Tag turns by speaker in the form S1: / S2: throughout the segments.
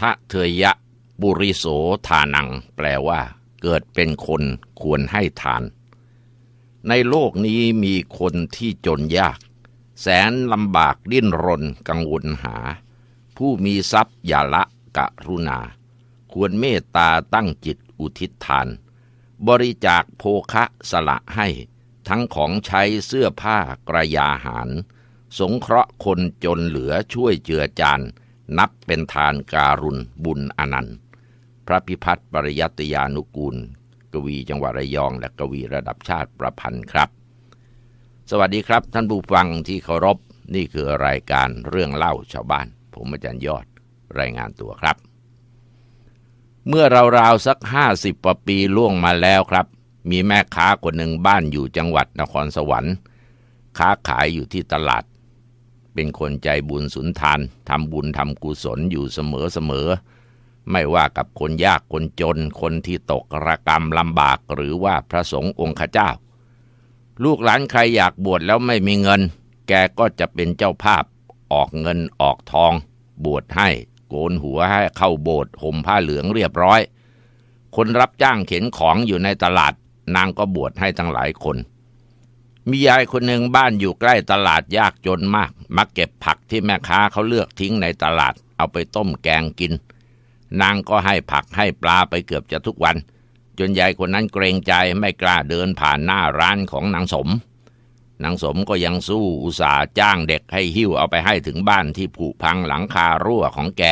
S1: ทะเทยะ บุริโสทานัง แปลว่า เกิดเป็นคนควรให้ทาน ในโลกนี้มีคนที่จนยาก แสนลำบากดิ้นรนกังวลหา ผู้มีทรัพย์อย่าละกะรุณา ควรเมตตาตั้งจิตอุทิศทาน บริจาคโภคะสละให้ ทั้งของใช้เสื้อผ้ากระยาหาร สงเคราะห์คนจนเหลือช่วยเจือจาน นับเป็นทานการุณบุญอนันต์ พระพิพัฒน์ปริยัตยานุกูล กวีจังหวัดระยอง และกวีระดับชาติประพันธ์ครับ สวัสดีครับ ท่านผู้ฟังที่เคารพนี่คือรายการเรื่องเล่าชาวบ้าน ผมอาจารย์ยอดรายงานตัวครับ เมื่อราวๆสักห้าสิบกว่าปีล่วงมาแล้วครับ มีแม่ค้าคนหนึ่งบ้านอยู่จังหวัดนครสวรรค์ ค้าขายอยู่ที่ตลาด เป็นคนใจบุญสุนทานทำบุญทำกุศลอยู่เสมอๆไม่ว่ากับคนยากคนจน คนที่ตกระกรรมลำบากหรือว่าพระสงฆ์องค์ข้าเจ้า ลูกหลานใครอยากบวชแล้วไม่มีเงิน แกก็จะเป็นเจ้าภาพ ออกเงินออกทอง บวชให้ โกนหัวให้เข้าโบสถ์ห่มผ้าเหลืองเรียบร้อย คนรับจ้างเข็นของอยู่ในตลาด นางก็บวชให้ทั้งหลายคน มียายคนหนึ่งบ้านอยู่ใกล้ตลาดยากจนมากมาเก็บผักที่แม่ค้าเขาเลือกทิ้งในตลาด เอาไปต้มแกงกิน นางก็ให้ผักให้ปลาไปเกือบจะทุกวัน จนยายคนนั้นเกรงใจไม่กล้าเดินผ่านหน้าร้านของนางสมนางสมก็ยังสู้อุตส่าห์จ้างเด็กให้หิ้วเอาไปให้ถึงบ้านที่ผุพังหลังคารั่วของแก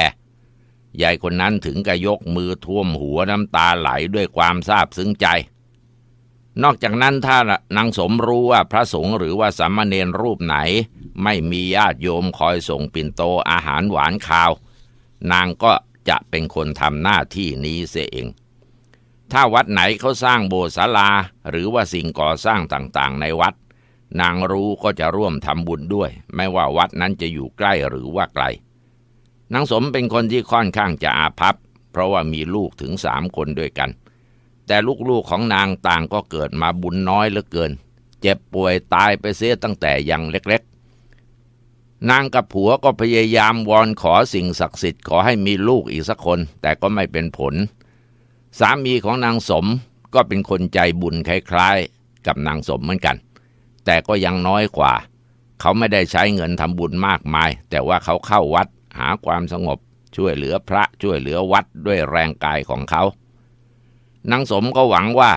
S1: ยายคนนั้นถึงกับยกมือท่วมหัวน้ำตาไหลด้วยความซาบซึ้งใจ นอกจากนั้นถ้านางสมรู้ว่าพระสงฆ์หรือว่าสามเณรรูปไหน ไม่มีญาติโยมคอยส่งปิ่นโตอาหารหวานคาว นางก็จะเป็นคนทำหน้าที่นี้เสียเอง ถ้าวัดไหนเขาสร้างโบสถ์ศาลา หรือว่าสิ่งก่อสร้างต่างๆ ในวัด นางรู้ก็จะร่วมทำบุญด้วย ไม่ว่าวัดนั้นจะอยู่ใกล้หรือว่าไกลนางสมเป็นคนที่ค่อนข้างจะอาภัพ เพราะว่ามีลูกถึงสามคนด้วยกัน แต่ลูกๆของนางต่างก็เกิดมาบุญน้อยเหลือเกิน เจ็บป่วยตายไปเสียตั้งแต่ยังเล็กๆ นางกับผัวก็พยายามวอนขอสิ่งศักดิ์สิทธิ์ขอให้มีลูกอีกสักคน แต่ก็ไม่เป็นผล สามีของนางสมก็เป็นคนใจบุญคล้ายๆ กับนางสมเหมือนกัน แต่ก็ยังน้อยกว่า เขาไม่ได้ใช้เงินทำบุญมากมาย แต่ว่าเขาเข้าวัดหาความสงบช่วยเหลือพระช่วยเหลือวัดด้วยแรงกายของเขา นางสมก็หวังว่า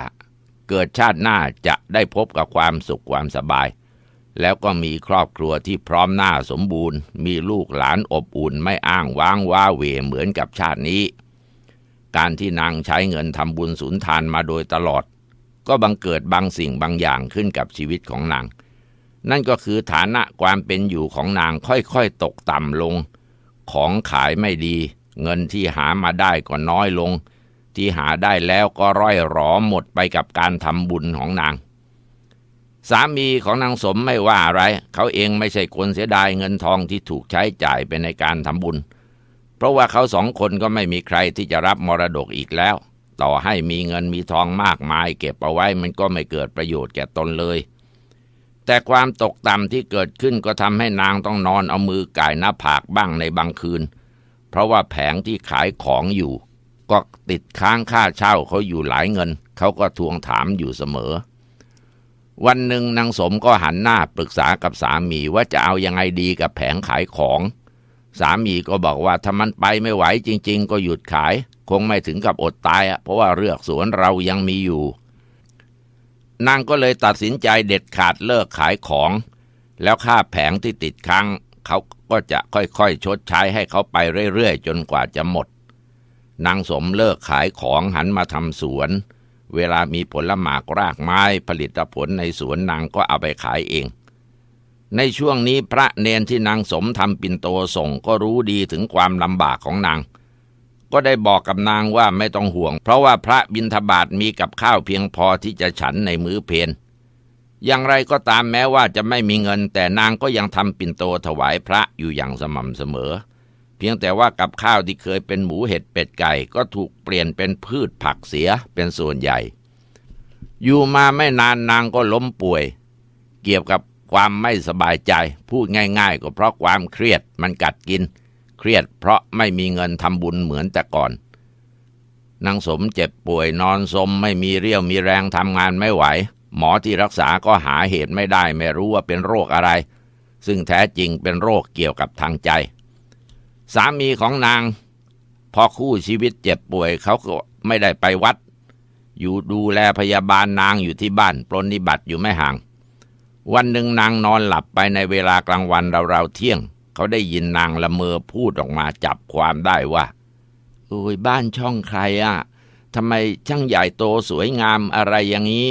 S1: เกิดชาติหน้าจะได้พบกับความสุขความสบาย แล้วก็มีครอบครัวที่พร้อมหน้าสมบูรณ์ มีลูกหลานอบอุ่นไม่อ้างว้างว้าเหวเหมือนกับชาตินี้ การที่นางใช้เงินทำบุญสุนทานมาโดยตลอด ก็บังเกิดบางสิ่งบางอย่างขึ้นกับชีวิตของนาง นั่นก็คือฐานะความเป็นอยู่ของนางค่อยๆตกต่ำลง ของขายไม่ดี เงินที่หามาได้ก็น้อยลง ที่หาได้แล้วก็ร่อยหรอหมดไปกับการทำบุญของนาง สามีของนางสมไม่ว่าอะไร เขาเองไม่ใช่คนเสียดายเงินทองที่ถูกใช้จ่ายไปในการทำบุญ เพราะว่าเขาสองคนก็ไม่มีใครที่จะรับมรดกอีกแล้ว ต่อให้มีเงินมีทองมากมาย เก็บเอาไว้มันก็ไม่เกิดประโยชน์แก่ตนเลยแต่ความตกต่ำที่เกิดขึ้นก็ทำให้นางต้องนอนเอามือก่ายหน้าผากบ้างในบางคืน เพราะว่าแผงที่ขายของอยู่ ก็ติดค้างค่าเช่าเขาอยู่หลายเงิน เขาก็ทวงถามอยู่เสมอ วันหนึ่งนางสมก็หันหน้าปรึกษากับสามีว่าจะเอายังไงดีกับแผงขายของ สามีก็บอกว่าถ้ามันไปไม่ไหวจริง ๆ ก็หยุดขาย คงไม่ถึงกับอดตายเพราะว่าเรือกสวนเรายังมีอยู่ นางก็เลยตัดสินใจเด็ดขาดเลิกขายของ แล้วค่าแผงที่ติดค้างเขาก็จะค่อยๆชดใช้ให้เขาไปเรื่อยๆจนกว่าจะหมด นางสมเลิกขายของหันมาทำสวน เวลามีผลหมากรากไม้ผลิตผลในสวนนางก็เอาไปขายเอง ในช่วงนี้พระเนนที่นางสมทำปินโตส่งก็รู้ดีถึงความลำบากของนาง ก็ได้บอกกับนางว่าไม่ต้องห่วง เพราะว่าพระบิณฑบาตมีกับข้าวเพียงพอที่จะฉันในมื้อเพนอย่างไรก็ตามแม้ว่าจะไม่มีเงิน แต่นางก็ยังทำปินโตถวายพระอยู่อย่างสม่ำเสมอเพียงแต่ว่ากับข้าวที่เคยเป็นหมูเห็ดเป็ดไก่ก็ถูกเปลี่ยนเป็นพืชผักเสียเป็นส่วนใหญ่ อยู่มาไม่นานนางก็ล้มป่วย เกี่ยวกับความไม่สบายใจ พูดง่าย ๆ ก็เพราะความเครียดมันกัดกิน เครียดเพราะไม่มีเงินทำบุญเหมือนแต่ก่อนนางสมเจ็บป่วยนอนสมไม่มีเรี่ยวมีแรงทำงานไม่ไหว หมอที่รักษาก็หาเหตุไม่ได้ ไม่รู้ว่าเป็นโรคอะไร ซึ่งแท้จริงเป็นโรคเกี่ยวกับทางใจ สามีของนาง พอคู่ชีวิตเจ็บป่วยเขาก็ไม่ได้ไปวัด อยู่ดูแลพยาบาลนางอยู่ที่บ้าน ปรนนิบัติอยู่ไม่ห่าง วันหนึ่งนางนอนหลับไปในเวลากลางวันราวๆเที่ยง เขาได้ยินนางละเมอพูดออกมาจับความได้ว่าโอ้ยบ้านช่องใครอะ่ะทำไมช่างใหญ่โตสวยงามอะไรอย่างนี้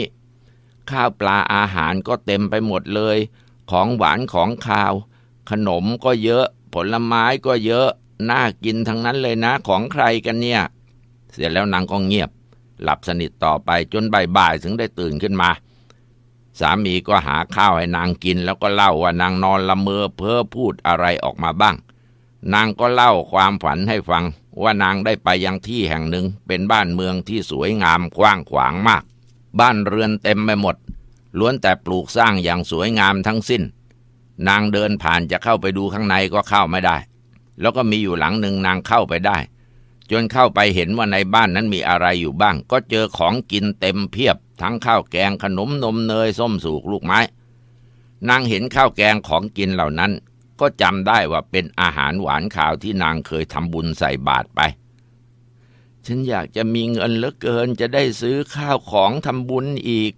S1: ข้าวปลาอาหารก็เต็มไปหมดเลย ของหวานของคาว ขนมก็เยอะ ผลไม้ก็เยอะ น่ากินทั้งนั้นเลยนะของใครกันเนี่ย เสร็จแล้วนางก็เงียบ หลับสนิทต่อไปจนบ่ายๆถึงได้ตื่นขึ้นมา สามีก็หาข้าวให้นางกิน แล้วก็เล่าว่านางนอนละเมอเพ้อพูดอะไรออกมาบ้าง นางก็เล่าความฝันให้ฟัง ว่านางได้ไปยังที่แห่งหนึ่ง เป็นบ้านเมืองที่สวยงามกว้างขวางมาก บ้านเรือนเต็มไปหมดล้วนแต่ปลูกสร้างอย่างสวยงามทั้งสิ้น นางเดินผ่านจะเข้าไปดูข้างในก็เข้าไม่ได้ แล้วก็มีอยู่หลังหนึ่งนางเข้าไปได้ จนเข้าไปเห็นว่าในบ้านนั้นมีอะไรอยู่บ้าง ก็เจอของกินเต็มเพียบ ทั้งข้าวแกงขนมนมเนยส้มสูกลูกไม้ นางเห็นข้าวแกงของกินเหล่านั้น ก็จำได้ว่าเป็นอาหารหวานข่าวที่นางเคยทำบุญใส่บาตรไป ฉันอยากจะมีเงินเหลือเกินจะได้ซื้อข้าวของทำบุญอีก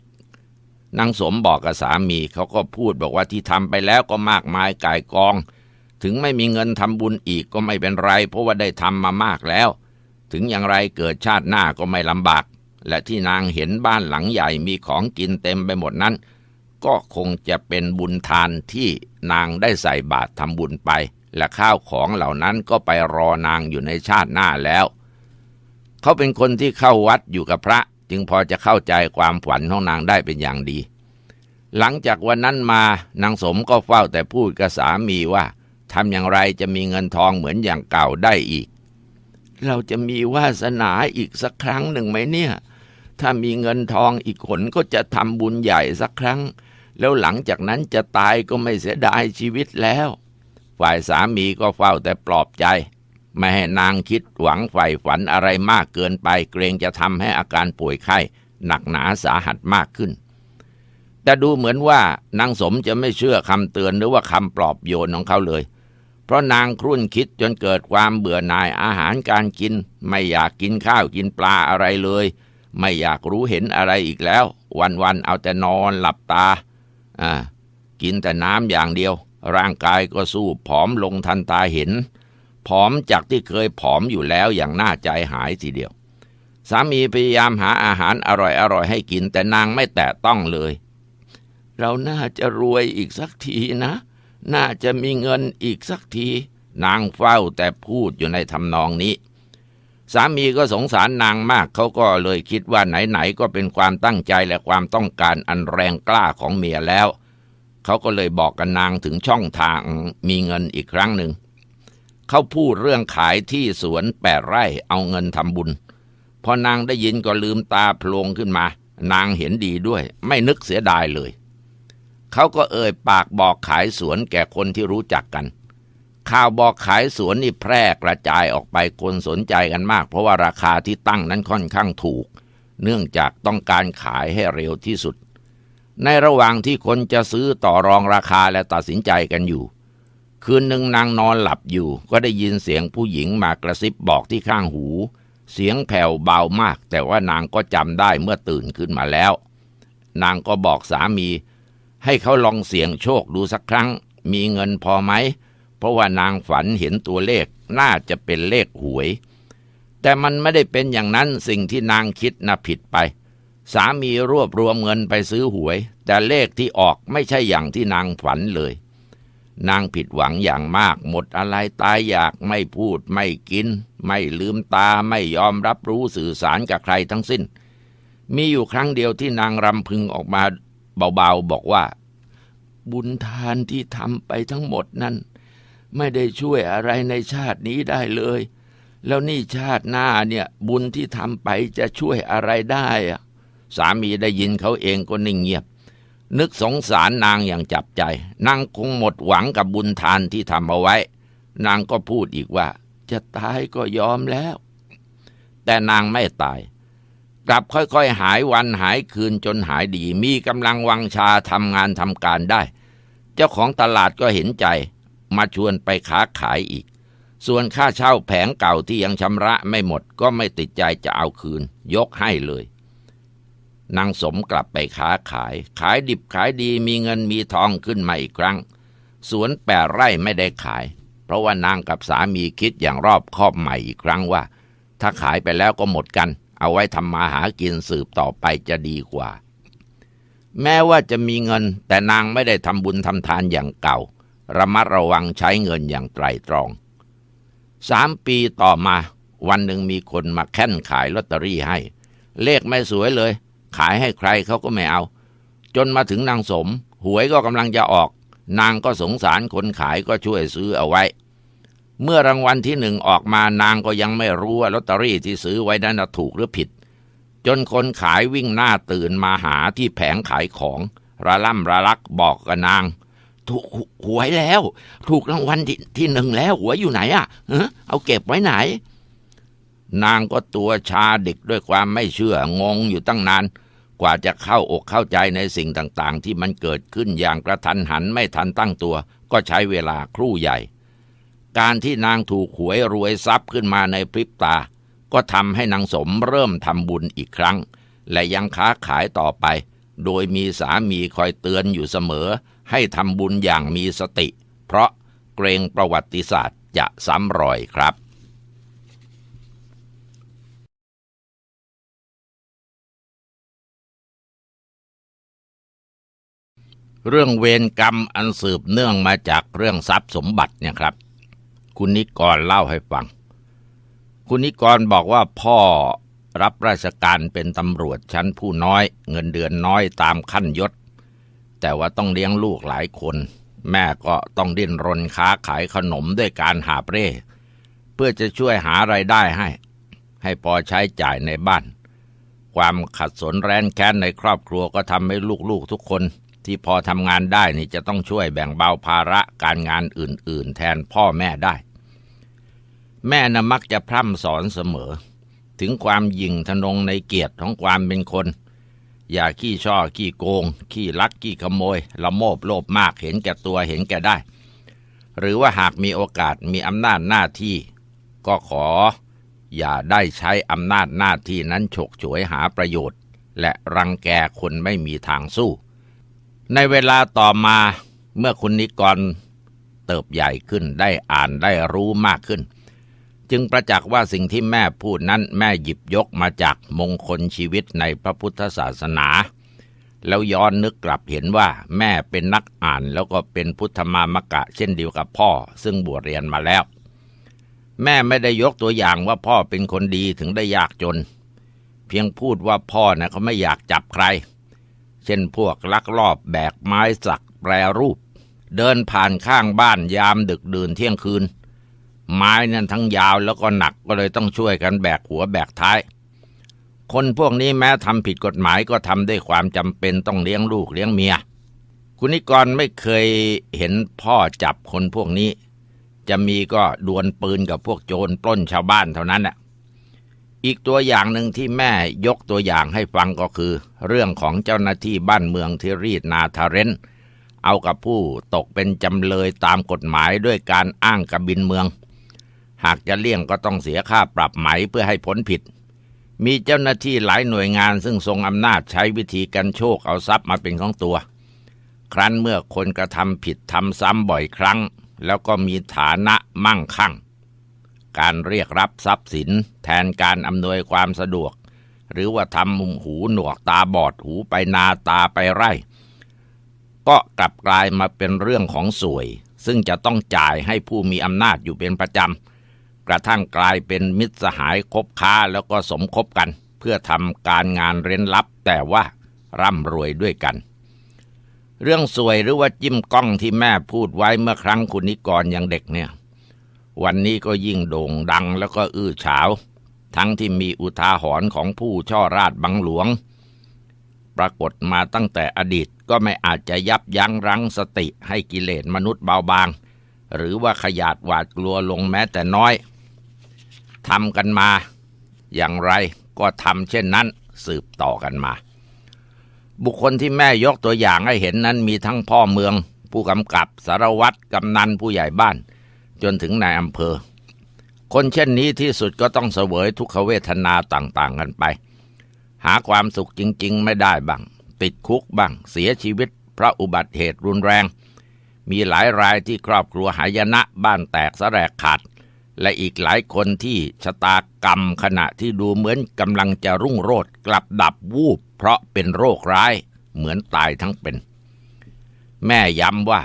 S1: นางสมบอกกับสามีเขาก็พูดบอกว่าที่ทำไปแล้วก็มากมายก่ายกอง ถึงไม่มีเงินทำบุญอีกก็ไม่เป็นไร เพราะว่าได้ทำมามากแล้ว ถึงอย่างไรเกิดชาติหน้าก็ไม่ลำบาก และที่นางเห็นบ้านหลังใหญ่มีของกินเต็มไปหมดนั้น ก็คงจะเป็นบุญทานที่นางได้ใส่บาตรทำบุญไป และข้าวของเหล่านั้นก็ไปรอนางอยู่ในชาติหน้าแล้ว เขาเป็นคนที่เข้าวัดอยู่กับพระ จึงพอจะเข้าใจความฝันของนางได้เป็นอย่างดี หลังจากวันนั้นมานางสมก็เฝ้าแต่พูดกับสามีว่าทำอย่างไรจะมีเงินทองเหมือนอย่างเก่าได้อีก เราจะมีวาสนาอีกสักครั้งหนึ่งไหมเนี่ย ถ้ามีเงินทองอีกคนก็จะทำบุญใหญ่สักครั้ง แล้วหลังจากนั้นจะตายก็ไม่เสียดายชีวิตแล้ว ฝ่ายสามีก็เฝ้าแต่ปลอบใจ ไม่ให้นางคิดหวังใฝ่ฝันอะไรมากเกินไปเกรงจะทำให้อาการป่วยไข้หนักหนาสาหัสมากขึ้น แต่ดูเหมือนว่านางสมจะไม่เชื่อคำเตือนหรือว่าคำปลอบโยนของเขาเลย เพราะนางครุ่นคิดจนเกิดความเบื่อหน่ายอาหารการกิน ไม่อยากกินข้าวกินปลาอะไรเลย ไม่อยากรู้เห็นอะไรอีกแล้ว วันๆเอาแต่นอนหลับตาอ่ากินแต่น้ำอย่างเดียว ร่างกายก็สู้ผอมลงทันตาเห็น ผอมจากที่เคยผอมอยู่แล้วอย่างน่าใจหายทีเดียว สามีพยายามหาอาหารอร่อยๆให้กินแต่นางไม่แตะต้องเลย เราน่าจะรวยอีกสักทีนะ น่าจะมีเงินอีกสักที นางเฝ้าแต่พูดอยู่ในทำนองนี้ สามีก็สงสารนางมากเขาก็เลยคิดว่าไหนๆก็เป็นความตั้งใจและความต้องการอันแรงกล้าของเมียแล้ว เขาก็เลยบอกกับนางถึงช่องทางมีเงินอีกครั้งหนึ่ง เขาพูดเรื่องขายที่สวนแปดไร่เอาเงินทำบุญ พอนางได้ยินก็ลืมตาโพลงขึ้นมา นางเห็นดีด้วย ไม่นึกเสียดายเลย เขาก็เอ่ยปากบอกขายสวนแก่คนที่รู้จักกัน ข่าวบอกขายสวนนี่แพร่กระจายออกไปคนสนใจกันมาก เพราะว่าราคาที่ตั้งนั้นค่อนข้างถูก เนื่องจากต้องการขายให้เร็วที่สุด ในระหว่างที่คนจะซื้อต่อรองราคาและตัดสินใจกันอยู่ คืนหนึ่งนางนอนหลับอยู่ ก็ได้ยินเสียงผู้หญิงมากระซิบบอกที่ข้างหู เสียงแผ่วเบามาก แต่ว่านางก็จำได้เมื่อตื่นขึ้นมาแล้ว นางก็บอกสามี ให้เขาลองเสี่ยงโชคดูสักครั้ง มีเงินพอไหม เพราะว่านางฝันเห็นตัวเลขน่าจะเป็นเลขหวย แต่มันไม่ได้เป็นอย่างนั้นสิ่งที่นางคิดน่ะผิดไป สามีรวบรวมเงินไปซื้อหวย แต่เลขที่ออกไม่ใช่อย่างที่นางฝันเลย นางผิดหวังอย่างมาก หมดอะไรตายอยากไม่พูดไม่กิน ไม่ลืมตาไม่ยอมรับรู้สื่อสารกับใครทั้งสิ้น มีอยู่ครั้งเดียวที่นางรำพึงออกมาเบาๆบอกว่า บุญทานที่ทำไปทั้งหมดนั้น ไม่ได้ช่วยอะไรในชาตินี้ได้เลย แล้วนี่ชาติหน้าเนี่ย บุญที่ทำไปจะช่วยอะไรได้อะสามีได้ยินเขาเองก็นิ่งเงียบ นึกสงสารนางอย่างจับใจ นางคงหมดหวังกับบุญทานที่ทำเอาไว้ นางก็พูดอีกว่า จะตายก็ยอมแล้ว แต่นางไม่ตาย กลับค่อยๆ หายวันหายคืนจนหายดี มีกำลังวังชาทำงานทำการได้ เจ้าของตลาดก็เห็นใจ มาชวนไปค้าขายอีก ส่วนค่าเช่าแผงเก่าที่ยังชำระไม่หมดก็ไม่ติดใจจะเอาคืน ยกให้เลย นางสมกลับไปค้าขาย ขายดิบขายดีมีเงินมีทองขึ้นมาอีกครั้ง สวนแปดไร่ไม่ได้ขาย เพราะว่านางกับสามีคิดอย่างรอบคอบใหม่อีกครั้งว่า ถ้าขายไปแล้วก็หมดกัน เอาไว้ทำมาหากินสืบต่อไปจะดีกว่า แม้ว่าจะมีเงิน แต่นางไม่ได้ทำบุญทำทานอย่างเก่า ระมัดระวังใช้เงินอย่างไตรตรองสามปีต่อมา วันหนึ่งมีคนมาแค่นขายลอตเตอรี่ให้ เลขไม่สวยเลย ขายให้ใครเขาก็ไม่เอา จนมาถึงนางสม หวยก็กำลังจะออก นางก็สงสารคนขายก็ช่วยซื้อเอาไว้ เมื่อรางวัลที่หนึ่งออกมานางก็ยังไม่รู้ว่าลอตเตอรี่ที่ซื้อไว้นั้นถูกหรือผิด จนคนขายวิ่งหน้าตื่นมาหาที่แผงขายของระล่ำระลักบอกกับนาง ถูกหวยแล้ว ถูกรางวัลที่ที่หนึ่งแล้วหวยอยู่ไหนอะ่ะเอ้อเอาเก็บไว้ไหน นางก็ตัวชาเด็กด้วยความไม่เชื่องงอยู่ตั้งนาน กว่าจะเข้าอกเข้าใจในสิ่งต่างๆ ที่มันเกิดขึ้นอย่างกระทันหันไม่ทันตั้งตัว ก็ใช้เวลาครู่ใหญ่ การที่นางถูกหวยรวยทรัพย์ขึ้นมาในพริบตา ก็ทำให้นางสมเริ่มทำบุญอีกครั้ง และยังค้าขายต่อไป โดยมีสามีคอยเตือนอยู่เสมอ ให้ทำบุญอย่างมีสติ เพราะเกรงประวัติศาสตร์จะซ้ำรอยครับ เรื่องเวรกรรมอันสืบเนื่องมาจากเรื่องทรัพย์สมบัติเนี่ยครับ คุณนิกรเล่าให้ฟัง คุณนิกรบอกว่าพ่อรับราชการเป็นตำรวจชั้นผู้น้อย เงินเดือนน้อยตามขั้นยศ แต่ว่าต้องเลี้ยงลูกหลายคน แม่ก็ต้องดิ้นรนค้าขายขนมด้วยการหาบเร่เพื่อจะช่วยหาไรายได้ให้ ให้พอใช้จ่ายในบ้าน ความขัดสนแร้นแค้นในครอบครัวก็ทำให้ลูกๆทุกคน ที่พอทำงานได้นี่จะต้องช่วยแบ่งเบาภาระการงานอื่น ๆ แทนพ่อแม่ได้ แม่นะมักจะพร่ำสอนเสมอ ถึงความยิ่งทนงในเกียรติของความเป็นคน อย่าขี้ช่อขี้โกง ขี้ลักขี้ขโมยละโมบโลภมากเห็นแก่ตัวเห็นแก่ได้ หรือว่าหากมีโอกาสมีอำนาจหน้าที่ ก็ขอ อย่าได้ใช้อำนาจหน้าที่นั้นฉกฉวยหาประโยชน์ และรังแกคนไม่มีทางสู้ ในเวลาต่อมาเมื่อคุณนิกรเติบใหญ่ขึ้นได้อ่านได้รู้มากขึ้น จึงประจักษ์ว่าสิ่งที่แม่พูดนั้นแม่หยิบยกมาจากมงคลชีวิตในพระพุทธศาสนา แล้วย้อนนึกกลับเห็นว่าแม่เป็นนักอ่านแล้วก็เป็นพุทธมามกะเช่นเดียวกับพ่อ ซึ่งบวชเรียนมาแล้ว แม่ไม่ได้ยกตัวอย่างว่าพ่อเป็นคนดีถึงได้ยากจน เพียงพูดว่าพ่อนะเขาไม่อยากจับใคร เช่นพวกลักลอบแบกไม้สักแปรรูป เดินผ่านข้างบ้านยามดึกดื่นเที่ยงคืน ไม้นั้นทั้งยาวแล้วก็หนักก็เลยต้องช่วยกันแบกหัวแบกท้าย คนพวกนี้แม้ทำผิดกฎหมายก็ทำด้วยความจำเป็นต้องเลี้ยงลูกเลี้ยงเมีย คุณนิกรไม่เคยเห็นพ่อจับคนพวกนี้ จะมีก็ดวลปืนกับพวกโจรปล้นชาวบ้านเท่านั้นแหละ อีกตัวอย่างหนึ่งที่แม่ยกตัวอย่างให้ฟังก็คือ เรื่องของเจ้าหน้าที่บ้านเมืองที่รีดนาทาเรนเอากับผู้ตกเป็นจำเลยตามกฎหมายด้วยการอ้างกับบินเมือง หากจะเลี่ยงก็ต้องเสียค่าปรับไหมเพื่อให้พ้นผิด มีเจ้าหน้าที่หลายหน่วยงานซึ่งทรงอำนาจใช้วิธีกันโชคเอาทรัพย์มาเป็นของตัว ครั้นเมื่อคนกระทำผิดทำซ้ำบ่อยครั้ง แล้วก็มีฐานะมั่งคั่ง การเรียกรับทรัพย์สิน แทนการอำนวยความสะดวก หรือว่าทำมุมหูหนวกตาบอดหูไปนาตาไปไร่ ก็กลับกลายมาเป็นเรื่องของสวย ซึ่งจะต้องจ่ายให้ผู้มีอำนาจอยู่เป็นประจำกระทั่งกลายเป็นมิตรสหายคบค้าแล้วก็สมคบกัน เพื่อทำการงานเร้นลับ แต่ว่าร่ำรวยด้วยกันเรื่องสวยหรือว่าจิ้มกล้องที่แม่พูดไว้เมื่อครั้งคุณนิกรยังเด็กเนี่ย วันนี้ก็ยิ่งโด่งดังแล้วก็อื้อฉาว ทั้งที่มีอุทาหรณ์ของผู้ช่อราชบังหลวง ปรากฏมาตั้งแต่อดีตก็ไม่อาจจะยับยั้งรั้งสติให้กิเลสมนุษย์เบาบาง หรือว่าขยาดหวาดกลัวลงแม้แต่น้อยทำกันมา อย่างไรก็ทำเช่นนั้นสืบต่อกันมา บุคคลที่แม่ยกตัวอย่างให้เห็นนั้นมีทั้งพ่อเมือง ผู้กำกับสารวัตรกำนันผู้ใหญ่บ้าน จนถึงนายอำเภอ คนเช่นนี้ที่สุดก็ต้องเสวยทุกขเวทนาต่างๆกันไป หาความสุขจริง ๆ ไม่ได้บ้าง ติดคุกบ้าง เสียชีวิต เพราะอุบัติเหตุรุนแรง มีหลายรายที่ครอบครัวหายนะบ้านแตกสะแรกขาด และอีกหลายคนที่ชะตากรรมขณะที่ดูเหมือนกำลังจะรุ่งโรจน์กลับดับวูบ เพราะเป็นโรคร้ายเหมือนตายทั้งเป็น แม่ย้ำว่า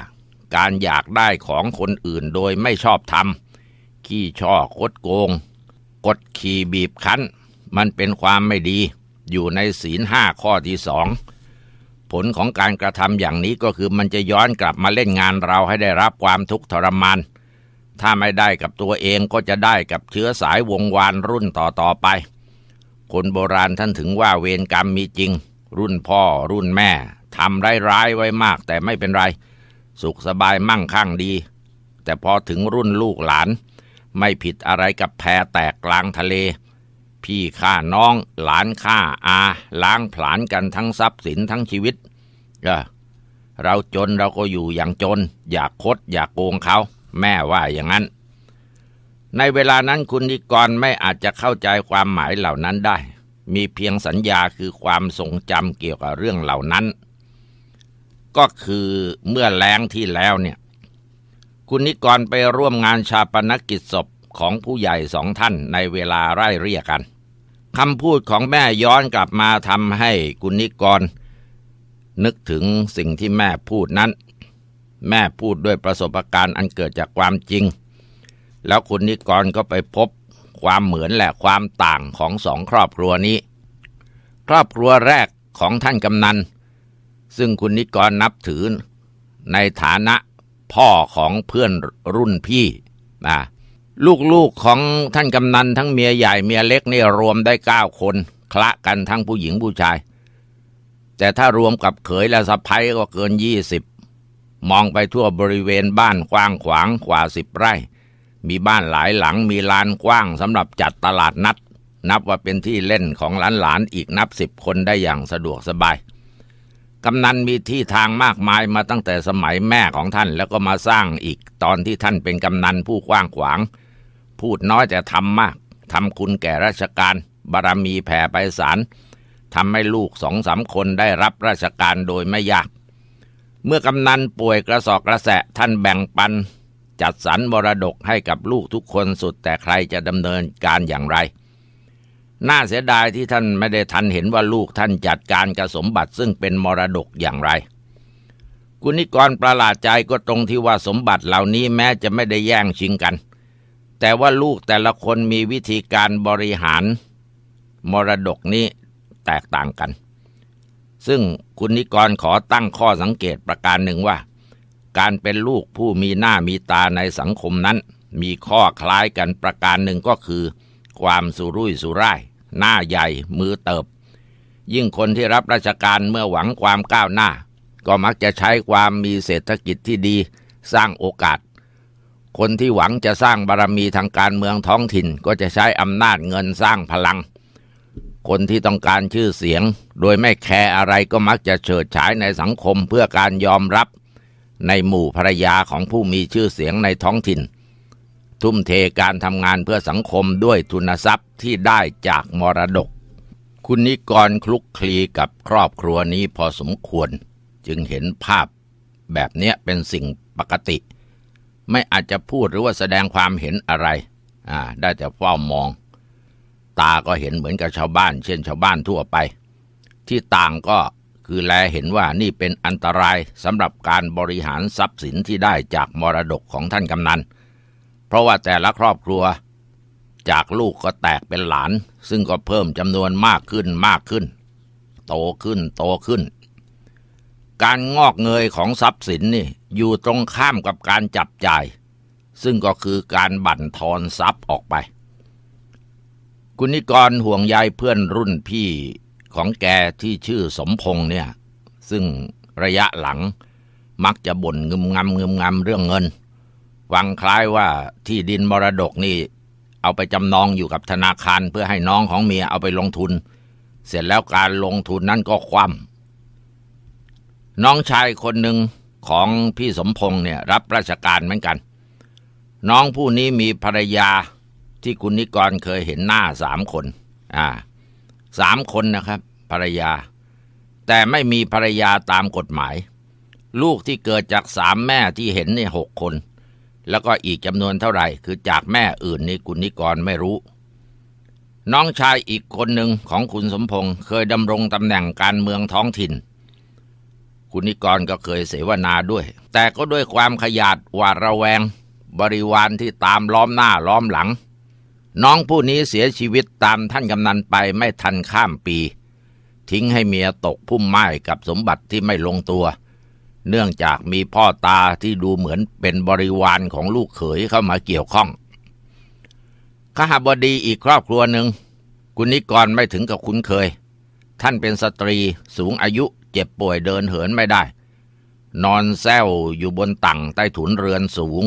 S1: การอยากได้ของคนอื่นโดยไม่ชอบทำขี้ช่อคดโกง กดขี่บีบคั้น มันเป็นความไม่ดี อยู่ในศีลห้าข้อที่สองผลของการกระทำอย่างนี้ก็คือมันจะย้อนกลับมาเล่นงานเราให้ได้รับความทุกข์ทรมาน ถ้าไม่ได้กับตัวเองก็จะได้กับเชื้อสายวงวานรุ่นต่อๆไป คนโบราณท่านถึงว่าเวรกรรมมีจริง รุ่นพ่อรุ่นแม่ทำร้ายๆไว้มากแต่ไม่เป็นไร สุขสบายมั่งคั่งดี แต่พอถึงรุ่นลูกหลาน ไม่ผิดอะไรกับแพแตกกลางทะเล พี่ฆ่าน้องหลานฆ่าอา ล้างผลาญกันทั้งทรัพย์สินทั้งชีวิตเออเราจนเราก็อยู่อย่างจน อยากคดอยากโกงเขา แม่ว่าอย่างนั้น ในเวลานั้นคุณนิกรไม่อาจจะเข้าใจความหมายเหล่านั้นได้ มีเพียงสัญญาคือความทรงจำเกี่ยวกับเรื่องเหล่านั้น ก็คือเมื่อแล้งที่แล้วเนี่ย คุณนิกรไปร่วมงานชาปนกิจศพของผู้ใหญ่สองท่านในเวลาไร่เรียกกันคำพูดของแม่ย้อนกลับมาทำให้คุณนิกร นึกถึงสิ่งที่แม่พูดนั้น แม่พูดด้วยประสบการณ์อันเกิดจากความจริง แล้วคุณนิกรก็ไปพบความเหมือนและความต่างของสองครอบครัวนี้ ครอบครัวแรกของท่านกำนัน ซึ่งคุณนิกรนับถือในฐานะพ่อของเพื่อนรุ่นพี่นะลูกๆของท่านกำนันทั้งเมียใหญ่เมียเล็กนี่รวมได้เก้าคน คละกันทั้งผู้หญิงผู้ชาย แต่ถ้ารวมกับเขยและสะพ้ยก็เกินยี่สิบมองไปทั่วบริเวณบ้านกว้างขวางกว่าสิบไร่ มีบ้านหลายหลังมีลานกว้างสำหรับจัดตลาดนัด นับว่าเป็นที่เล่นของหลานๆอีกนับสิบคนได้อย่างสะดวกสบาย กำนันมีที่ทางมากมายมาตั้งแต่สมัยแม่ของท่านแล้วก็มาสร้างอีกตอนที่ท่านเป็นกำนันผู้กว้างขวาง พูดน้อยแต่ทำมากทำคุณแก่ราชการ บารมีแผ่ไปสารทำให้ลูกสองสามคนได้รับราชการโดยไม่ยาก เมื่อกำนันป่วยกระสอบกระแสะท่านแบ่งปัน จัดสรรมรดกให้กับลูกทุกคนสุดแต่ใครจะดำเนินการอย่างไร น่าเสียดายที่ท่านไม่ได้ทันเห็นว่าลูกท่านจัดการกับสมบัติซึ่งเป็นมรดกอย่างไร กุณิกรประหลาดใจก็ตรงที่ว่าสมบัติเหล่านี้แม้จะไม่ได้แย่งชิงกัน แต่ว่าลูกแต่ละคนมีวิธีการบริหารมรดกนี้แตกต่างกัน ซึ่งคุณนิกรขอตั้งข้อสังเกตประการหนึ่งว่า การเป็นลูกผู้มีหน้ามีตาในสังคมนั้น มีข้อคล้ายกันประการหนึ่งก็คือ ความสุรุ่ยสุร่าย หน้าใหญ่ มือเติบ ยิ่งคนที่รับราชการเมื่อหวังความก้าวหน้า ก็มักจะใช้ความมีเศรษฐกิจที่ดี สร้างโอกาส คนที่หวังจะสร้างบารรมีทางการเมืองท้องถิ่นก็จะใช้อำนาจเงินสร้างพลัง คนที่ต้องการชื่อเสียง โดยไม่แคร์อะไรก็มักจะเฉิดฉายในสังคมเพื่อการยอมรับ ในหมู่ภรรยาของผู้มีชื่อเสียงในท้องถิ่น ทุ่มเทการทำงานเพื่อสังคมด้วยทุนทรัพย์ที่ได้จากมรดก คุณนิกรคลุกคลีกับครอบครัวนี้พอสมควร จึงเห็นภาพแบบเนี้ยเป็นสิ่งปกติ ไม่อาจจะพูดหรือว่าแสดงความเห็นอะไร อ่า ได้แต่เฝ้ามอง ตาก็เห็นเหมือนกับชาวบ้าน เช่นชาวบ้านทั่วไป ที่ต่างก็คือแลเห็นว่านี่เป็นอันตรายสำหรับการบริหารทรัพย์สินที่ได้จากมรดกของท่านกำนัน ราะว่าแต่ละครอบครัว จากลูกก็แตกเป็นหลาน ซึ่งก็เพิ่มจำนวนมากขึ้นมากขึ้น โตขึ้นโตขึ้น การงอกเงยของทรัพย์สินนี่อยู่ตรงข้ามกับการจับจ่าย ซึ่งก็คือการบั่นทอนทรัพย์ออกไป คุณนิกรห่วงใยเพื่อนรุ่นพี่ของแกที่ชื่อสมพงษ์เนี่ย ซึ่งระยะหลังมักจะบ่นงึมงำงึมงำเรื่องเงิน ฟังคล้ายว่าที่ดินมรดกนี่ เอาไปจำนองอยู่กับธนาคารเพื่อให้น้องของเมียเอาไปลงทุน เสร็จแล้วการลงทุนนั้นก็คว่ำน้องชายคนหนึ่งของพี่สมพงษ์เนี่ยรับราชการเหมือนกัน น้องผู้นี้มีภรรยาที่คุณนิกรเคยเห็นหน้าสามคน อ่าสามคนนะครับ ภรรยา แต่ไม่มีภรรยาตามกฎหมาย ลูกที่เกิดจากสามแม่ที่เห็นเนี่ยหกคน แล้วก็อีกจำนวนเท่าไหร่คือจากแม่อื่นนี่คุณนิกรไม่รู้ น้องชายอีกคนหนึ่งของคุณสมพงษ์เคยดำรงตำแหน่งการเมืองท้องถิ่น คุณนิกรก็เคยเสวนาด้วย แต่ก็ด้วยความขยาดหวาดระแวง บริวารที่ตามล้อมหน้าล้อมหลัง น้องผู้นี้เสียชีวิตตามท่านกำนันไปไม่ทันข้ามปี ทิ้งให้เมียตกพุ่มไม้กับสมบัติที่ไม่ลงตัว เนื่องจากมีพ่อตาที่ดูเหมือนเป็นบริวารของลูกเขยเข้ามาเกี่ยวข้องขหบดีอีกครอบครัวหนึ่งคุณนิกรไม่ถึงกับคุ้นเคย ท่านเป็นสตรีสูงอายุเจ็บป่วยเดินเหินไม่ได้ นอนแซวอยู่บนตั่งใต้ถุนเรือนสูง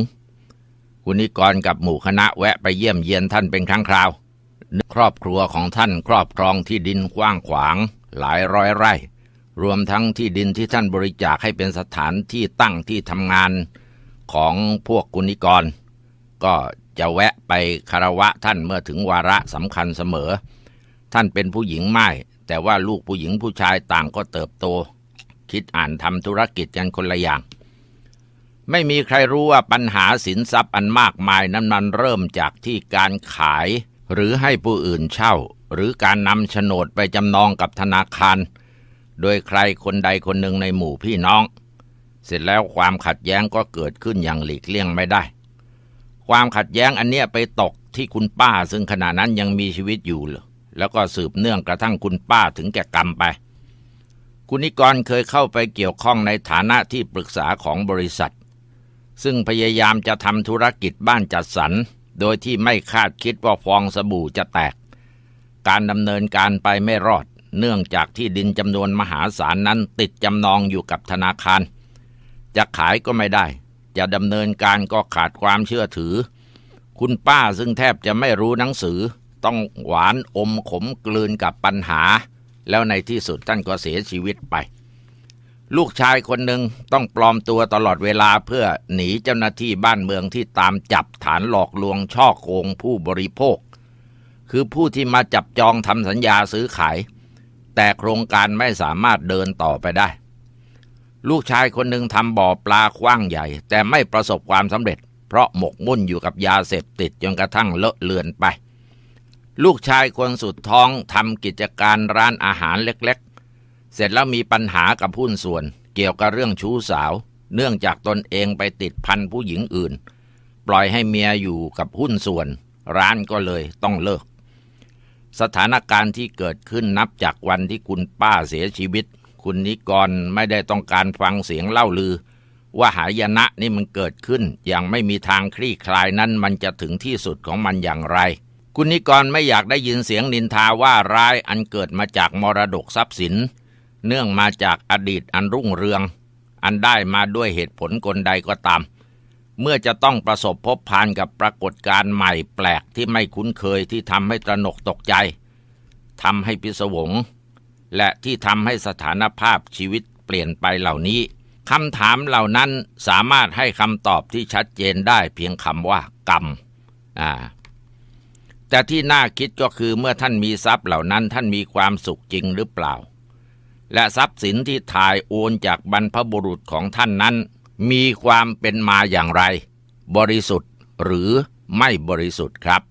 S1: คุณนิกรกับหมู่คณะแวะไปเยี่ยมเยียนท่านเป็นครั้งคราว ครอบครัวของท่านครอบครองที่ดินกว้างขวางหลายร้อยไร่ รวมทั้งที่ดินที่ท่านบริจาคให้เป็นสถานที่ตั้งที่ทำงานของพวกกุณิกร ก็จะแวะไปคารวะท่านเมื่อถึงวาระสำคัญเสมอ ท่านเป็นผู้หญิงไม่แต่ว่าลูกผู้หญิงผู้ชายต่างก็เติบโต คิดอ่านทำธุรกิจกันคนละอย่าง ไม่มีใครรู้ว่าปัญหาสินทรัพย์อันมากมายนั้นมันเริ่มจากที่การขาย หรือให้ผู้อื่นเช่า หรือการนำโฉนดไปจำนองกับธนาคาร โดยใครคนใดคนหนึ่งในหมู่พี่น้อง เสร็จแล้วความขัดแย้งก็เกิดขึ้นอย่างหลีกเลี่ยงไม่ได้ ความขัดแย้งอันเนี้ยไปตกที่คุณป้าซึ่งขณะนั้นยังมีชีวิตอยู่เลยแล้วก็สืบเนื่องกระทั่งคุณป้าถึงแก่กรรมไป คุณนิกรเคยเข้าไปเกี่ยวข้องในฐานะที่ปรึกษาของบริษัท ซึ่งพยายามจะทำธุรกิจบ้านจัดสรร โดยที่ไม่คาดคิดว่าฟองสบู่จะแตก การดำเนินการไปไม่รอด เนื่องจากที่ดินจำนวนมหาศาลนั้นติดจำนองอยู่กับธนาคาร จะขายก็ไม่ได้ จะดำเนินการก็ขาดความเชื่อถือ คุณป้าซึ่งแทบจะไม่รู้หนังสือ ต้องหวานอมขมกลืนกับปัญหา แล้วในที่สุดท่านก็เสียชีวิตไป ลูกชายคนหนึ่งต้องปลอมตัวตลอดเวลาเพื่อหนีเจ้าหน้าที่บ้านเมืองที่ตามจับฐานหลอกลวงช่อโกงผู้บริโภค คือผู้ที่มาจับจองทำสัญญาซื้อขาย แต่โครงการไม่สามารถเดินต่อไปได้ ลูกชายคนหนึ่งทำบ่อปลากว้างใหญ่ แต่ไม่ประสบความสำเร็จ เพราะหมกมุ่นอยู่กับยาเสพติดจนกระทั่งเลอะเลือนไป ลูกชายคนสุดท้องทำกิจการร้านอาหารเล็กๆ เสร็จแล้วมีปัญหากับหุ้นส่วน เกี่ยวกับเรื่องชู้สาว เนื่องจากตนเองไปติดพันผู้หญิงอื่น ปล่อยให้เมียอยู่กับหุ้นส่วน ร้านก็เลยต้องเลิก สถานการณ์ที่เกิดขึ้นนับจากวันที่คุณป้าเสียชีวิต คุณนิกรไม่ได้ต้องการฟังเสียงเล่าลือ ว่าหายนะนี่มันเกิดขึ้นอย่างไม่มีทางคลี่คลายนั้นมันจะถึงที่สุดของมันอย่างไร คุณนิกรไม่อยากได้ยินเสียงนินทาว่าร้ายอันเกิดมาจากมรดกทรัพย์สิน เนื่องมาจากอดีตอันรุ่งเรือง อันได้มาด้วยเหตุผลกลใดก็ตาม เมื่อจะต้องประสบพบพานกับปรากฏการณ์ใหม่แปลกที่ไม่คุ้นเคยที่ทำให้ตระหนกตกใจทำให้พิศวง และที่ทำให้สถานภาพชีวิตเปลี่ยนไปเหล่านี้คำถามเหล่านั้นสามารถให้คำตอบที่ชัดเจนได้เพียงคำว่ากรรมอ่าแต่ที่น่าคิดก็คือเมื่อท่านมีทรัพย์เหล่านั้นท่านมีความสุขจริงหรือเปล่า และทรัพย์สินที่ถ่ายโอนจากบรรพบุรุษของท่านนั้น มีความเป็นมาอย่างไร บริสุทธิ์หรือไม่บริสุทธิ์ครับ